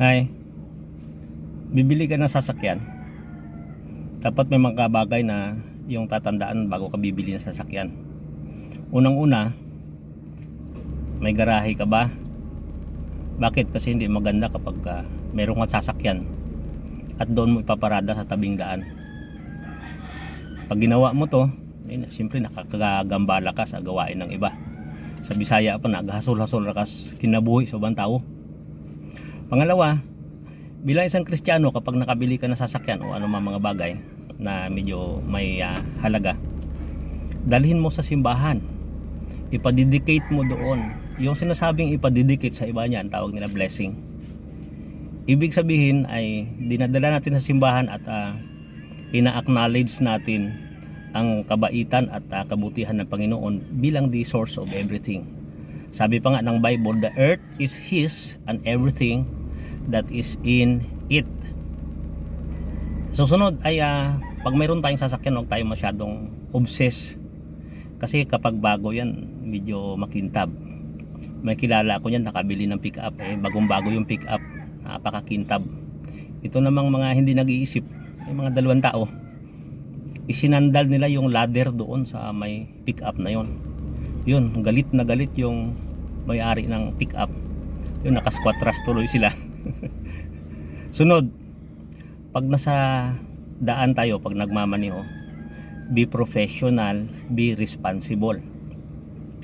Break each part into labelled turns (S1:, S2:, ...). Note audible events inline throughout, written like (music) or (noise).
S1: Ay, bibili ka ng sasakyan. Dapat may mga bagay na yung tatandaan bago ka bibili ng sasakyan. Unang-una, may garahe ka ba? Bakit? Kasi hindi maganda kapag ah, meron kang sasakyan at doon mo ipaparada sa tabing daan. Pag ginawa mo to, eh, siyempre nakakagambala ka sa gawain ng iba. Sa Bisaya pa, naghasol-hasol ka kinabuhi sa ibang tao. Pangalawa, bilang isang Kristiyano kapag nakabili ka ng sasakyan o ano mga bagay na medyo may ah, halaga, dalhin mo sa simbahan. Ipadedicate mo doon. Yung sinasabing ipadedicate sa iba niyan, tawag nila blessing. Ibig sabihin ay dinadala natin sa simbahan at ah, ina-acknowledge natin ang kabaitan at ah, kabutihan ng Panginoon bilang the source of everything. Sabi pa nga ng Bible, the earth is His and everything that is in it. Susunod ay ah, pag mayroon tayong sasakyan, huwag tayo masyadong obsess. Kasi kapag bago yan, medyo makintab. May kilala ako yan, nakabili ng pick-up. Eh, bagong-bago yung pick-up. Napakakintab. Ito namang mga hindi nag-iisip. May mga dalawang tao. Isinandal nila yung ladder doon sa may pick-up na yon. Yun, galit na galit yung may-ari ng pick-up. Yun, nakasquatras tuloy sila. (laughs) (laughs) Sunod, pag nasa daan tayo, pag nagmamaniho, be professional, be responsible.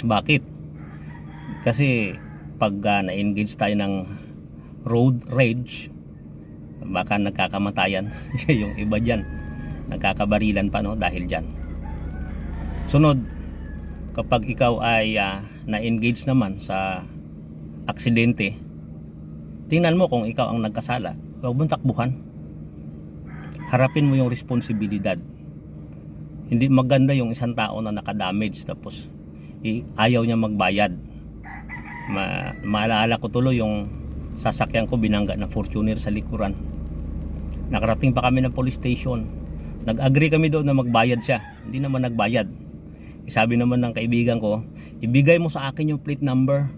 S1: Bakit? Kasi pag ah, na-engage tayo ng road rage, baka nagkakamatayan (laughs) yung iba dyan. Nagkakabarilan pa no dahil dyan. Sunod, kapag ikaw ay ah, na-engage naman sa aksidente, tingnan mo kung ikaw ang nagkasala. Huwag mong takbuhan. Harapin mo yung responsibilidad. Hindi maganda yung isang tao na nakadamage tapos ayaw niya magbayad. Ma maalala ko tuloy yung sasakyan ko binangga ng Fortuner sa likuran. Nakarating pa kami ng police station. Nag-agree kami doon na magbayad siya. Hindi naman nagbayad. Sabi naman ng kaibigan ko, ibigay mo sa akin yung plate number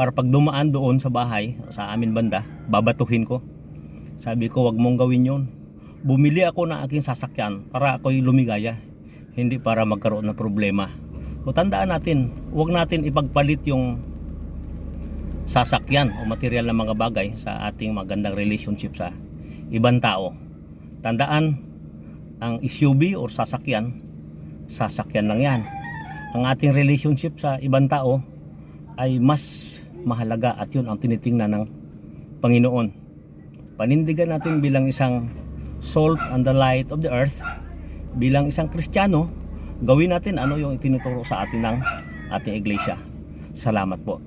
S1: para pag dumaan doon sa bahay, sa amin banda, babatuhin ko. Sabi ko, wag mong gawin yon. Bumili ako ng aking sasakyan para ako'y lumigaya, hindi para magkaroon ng problema. O tandaan natin, wag natin ipagpalit yung sasakyan o material ng mga bagay sa ating magandang relationship sa ibang tao. Tandaan, ang SUV o sasakyan, sasakyan lang yan. Ang ating relationship sa ibang tao ay mas mahalaga at yun ang tinitingnan ng Panginoon. Panindigan natin bilang isang salt and the light of the earth, bilang isang Kristiyano, gawin natin ano yung itinuturo sa atin ng ating iglesia. Salamat po.